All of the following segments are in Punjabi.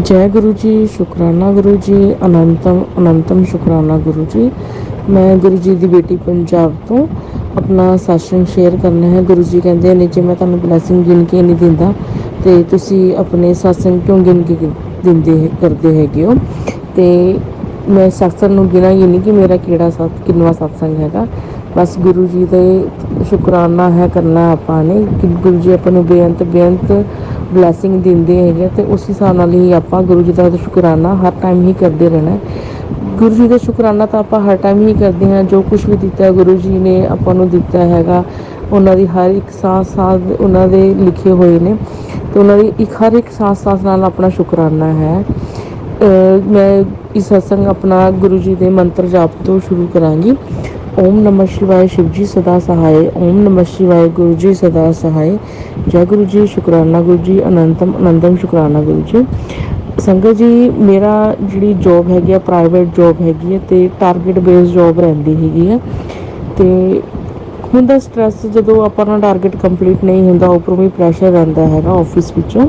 ਜੈ ਗੁਰੂ ਜੀ ਸ਼ੁਕਰਾਨਾ ਗੁਰੂ ਜੀ ਅਨੰਤਮ ਅਨੰਤਮ ਸ਼ੁਕਰਾਨਾ ਗੁਰੂ ਜੀ ਮੈਂ ਗੁਰੂ ਜੀ ਦੀ ਬੇਟੀ ਪੰਜਾਬ ਤੋਂ ਆਪਣਾ ਸਤਸੰਗ ਸ਼ੇਅਰ ਕਰਨਾ ਹੈ ਗੁਰੂ ਜੀ ਕਹਿੰਦੇ ਨੇ ਜੇ ਮੈਂ ਤੁਹਾਨੂੰ ਬਲੇਸਿੰਗ ਗਿਣ ਕੇ ਨਹੀਂ ਦਿੰਦਾ ਤੇ ਤੁਸੀਂ ਆਪਣੇ ਸਤਸੰਗ ਕਿਉਂ ਗਿਣ ਕੇ ਦਿੰਦੇ ਕਰਦੇ ਹੈਗੇ ਹੋ ਤੇ ਮੈਂ ਸਤਸੰਗ ਨੂੰ ਗਿਣਾ ਹੀ ਨਹੀਂ ਕਿ ਮੇਰਾ ਕਿਹੜਾ ਸਤ ਕਿੰਨਵਾ ਸਤਸੰਗ ਹੈਗਾ ਬਸ ਗੁਰੂ ਜੀ ਦੇ ਸ਼ੁਕਰਾਨਾ ਹੈ ਕਰਨਾ ਆਪਾਂ ਨੇ ਕਿ ਗੁਰੂ ਜੀ ਆਪਾਂ ਨੂੰ ਬੇਅੰਤ ਬੇਅੰਤ ਬਲੇਸਿੰਗ ਦਿੰਦੇ ਹੈਗੇ ਤੇ ਉਸ ਹਿਸਾਬ ਨਾਲ ਹੀ ਆਪਾਂ ਗੁਰੂ ਜੀ ਦਾ ਸ਼ੁਕਰਾਨਾ ਹਰ ਟਾਈਮ ਹੀ ਕਰਦੇ ਰਹਿਣਾ ਗੁਰੂ ਜੀ ਦਾ ਸ਼ੁਕਰਾਨਾ ਤਾਂ ਆਪਾਂ ਹਰ ਟਾਈਮ ਹੀ ਕਰਦੇ ਹਾਂ, ਜੋ ਕੁਝ ਵੀ ਦਿੱਤਾ ਗੁਰੂ ਜੀ ਨੇ ਆਪਾਂ ਨੂੰ ਦਿੱਤਾ ਹੈਗਾ, ਉਹਨਾਂ ਦੀ ਹਰ ਇੱਕ ਸਾਹ ਸਾਹ ਉਹਨਾਂ ਦੇ ਲਿਖੇ ਹੋਏ ਨੇ, ਤੇ ਉਹਨਾਂ ਦੀ ਇੱਕ ਹਰ ਇੱਕ ਸਾਹ ਸਾਹ ਨਾਲ ਆਪਣਾ ਸ਼ੁਕਰਾਨਾ ਹੈ। ਮੈਂ ਇਸ ਸਤਸੰਗ ਆਪਣਾ ਗੁਰੂ ਜੀ ਦੇ ਮੰਤਰ ਜਾਪ ਤੋਂ ਸ਼ੁਰੂ ਕਰਾਂਗੀ। ਓਮ ਨਮः ਸ਼ਿਵਾਏ ਸ਼ਿਵਜੀ ਸਦਾ ਸਹਾਏ ਓਮ ਨਮः ਸ਼ਿਵਾਏ ਗੁਰੂ ਜੀ ਸਦਾ ਸਹਾਏ ਜੈ ਗੁਰੂ ਜੀ ਸ਼ੁਕਰਾਨਾ ਗੁਰੂ ਜੀ ਅਨੰਤਮ ਅਨੰਦਮ ਸ਼ੁਕਰਾਨਾ ਗੁਰੂ ਜੀ ਸੰਗਤ ਜੀ ਮੇਰਾ ਜਿਹੜੀ ਜੌਬ ਹੈਗੀ ਆ ਪ੍ਰਾਈਵੇਟ ਜੌਬ ਹੈਗੀ ਹੈ ਤੇ ਟਾਰਗੇਟ ਬੇਸਡ ਜੌਬ ਰਹਿੰਦੀ ਹੈਗੀ ਹੈ ਤੇ ਹੁੰਦਾ ਸਟ्रेस ਜਦੋਂ ਆਪਾਂ ਨੂੰ ਟਾਰਗੇਟ ਕੰਪਲੀਟ ਨਹੀਂ ਹੁੰਦਾ ਉੱਪਰੋਂ ਵੀ ਪ੍ਰੈਸ਼ਰ ਰਹਿੰਦਾ ਹੈਗਾ ਆਫਿਸ ਵਿੱਚੋਂ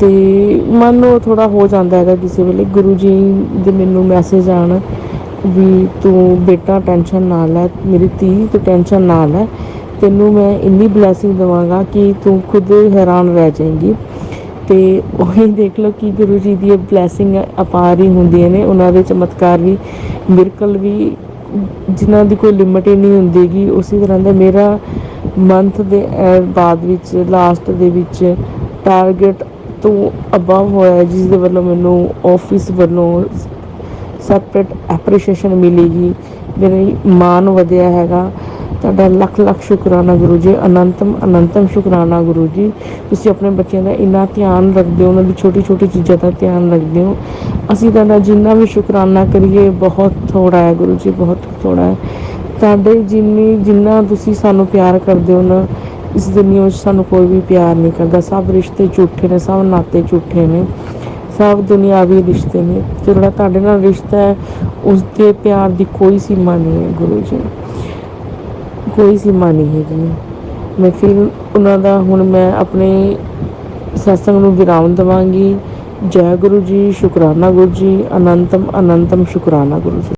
ਤੇ ਮਨ ਨੂੰ ਥੋੜਾ ਹੋ ਜਾਂਦਾ ਹੈਗਾ ਕਿਸੇ ਵੇਲੇ ਗੁਰੂ ਜੀ ਦੇ ਮੈਨੂੰ ਮੈਸੇਜ ਆਣ ਵੀ ਤੂੰ ਬੇਟਾ ਟੈਨਸ਼ਨ ਨਾ ਲੈ, ਮੇਰੀ ਧੀ ਤੂੰ ਟੈਨਸ਼ਨ ਨਾ ਲੈ, ਤੈਨੂੰ ਮੈਂ ਇੰਨੀ ਬਲੇਸਿੰਗ ਦਵਾਂਗਾ ਕਿ ਤੂੰ ਖੁਦ ਹੈਰਾਨ ਰਹਿ ਜਾਏਂਗੀ। ਤੇ ਉਹੀ ਦੇਖ ਲਓ ਕਿ ਗੁਰੂ ਜੀ ਦੀ ਬਲੇਸਿੰਗ ਅਪਾਰ ਹੀ ਹੁੰਦੀਆਂ ਨੇ, ਉਹਨਾਂ ਦੇ ਚਮਤਕਾਰ ਵੀ ਮਿਰਕਲ ਵੀ, ਜਿਨ੍ਹਾਂ ਦੀ ਕੋਈ ਲਿਮਟ ਹੀ ਨਹੀਂ ਹੁੰਦੀਗੀ। ਉਸੇ ਤਰ੍ਹਾਂ ਦਾ ਮੇਰਾ ਮੰਥ ਦੇ ਬਾਅਦ ਵਿੱਚ ਲਾਸਟ ਦੇ ਵਿੱਚ ਟਾਰਗੇਟ ਤੋਂ ਅਬਵ ਹੋਇਆ ਜਿਸ ਦੇ ਵੱਲੋਂ ਮੈਨੂੰ ਆਫਿਸ ਵੱਲੋਂ ਸੈਪਰੇਟ ਐਪਰੀਸ਼ੀਏਸ਼ਨ ਮਿਲੇਗੀ। ਮੇਰੇ ਮਾਨ ਵਧਿਆ ਹੈਗਾ। ਤੁਹਾਡਾ ਲੱਖ ਲੱਖ ਸ਼ੁਕਰਾਨਾ ਗੁਰੂ ਜੀ, ਅਨੰਤਮ ਅਨੰਤਮ ਸ਼ੁਕਰਾਨਾ ਗੁਰੂ ਜੀ। ਤੁਸੀਂ ਆਪਣੇ ਬੱਚਿਆਂ ਦਾ ਇੰਨਾ ਧਿਆਨ ਰੱਖਦੇ ਹੋ, ਉਹਨਾਂ ਦੀ ਛੋਟੀ ਛੋਟੀ ਚੀਜ਼ਾਂ ਦਾ ਧਿਆਨ ਰੱਖਦੇ ਹੋ। ਅਸੀਂ ਤੁਹਾਡਾ ਜਿੰਨਾ ਵੀ ਸ਼ੁਕਰਾਨਾ ਕਰੀਏ, ਬਹੁਤ ਥੋੜਾ ਹੈ ਗੁਰੂ ਜੀ, ਬਹੁਤ ਥੋੜਾ ਹੈ। ਤੁਹਾਡੇ ਜਿੰਨੀ, ਜਿੰਨਾ ਤੁਸੀਂ ਸਾਨੂੰ ਪਿਆਰ ਕਰਦੇ ਹੋ ਨਾ, ਇਸ ਦੁਨੀਆ ਵਿੱਚ ਸਾਨੂੰ ਕੋਈ ਵੀ ਪਿਆਰ ਨਹੀਂ ਕਰਦਾ। ਸਭ ਰਿਸ਼ਤੇ ਝੂਠੇ ਨੇ, ਸਭ ਨਾਤੇ ਝੂਠੇ ਨੇ। ਸਭ ਦੁਨਿਆਵੀ ਰਿਸ਼ਤੇ ਨੇ। ਜਿਹੜਾ ਤੁਹਾਡੇ ਨਾਲ ਰਿਸ਼ਤਾ ਹੈ ਉਸ ਦੇ ਪਿਆਰ ਦੀ ਕੋਈ ਸੀਮਾ ਨਹੀਂ ਹੈ ਗੁਰੂ ਜੀ। ਕੋਈ ਸੀਮਾ ਨਹੀਂ ਹੈਗੀ। ਮੈਂ ਫਿਰ ਉਹਨਾਂ ਦਾ ਹੁਣ ਮੈਂ ਆਪਣੇ ਸਤਸੰਗ ਨੂੰ ਵਿਰਾਮ ਦਵਾਂਗੀ। ਜੈ ਗੁਰੂ ਜੀ, ਸ਼ੁਕਰਾਨਾ ਗੁਰੂ ਜੀ, ਅਨੰਤਮ ਅਨੰਤਮ ਸ਼ੁਕਰਾਨਾ ਗੁਰੂ ਜੀ।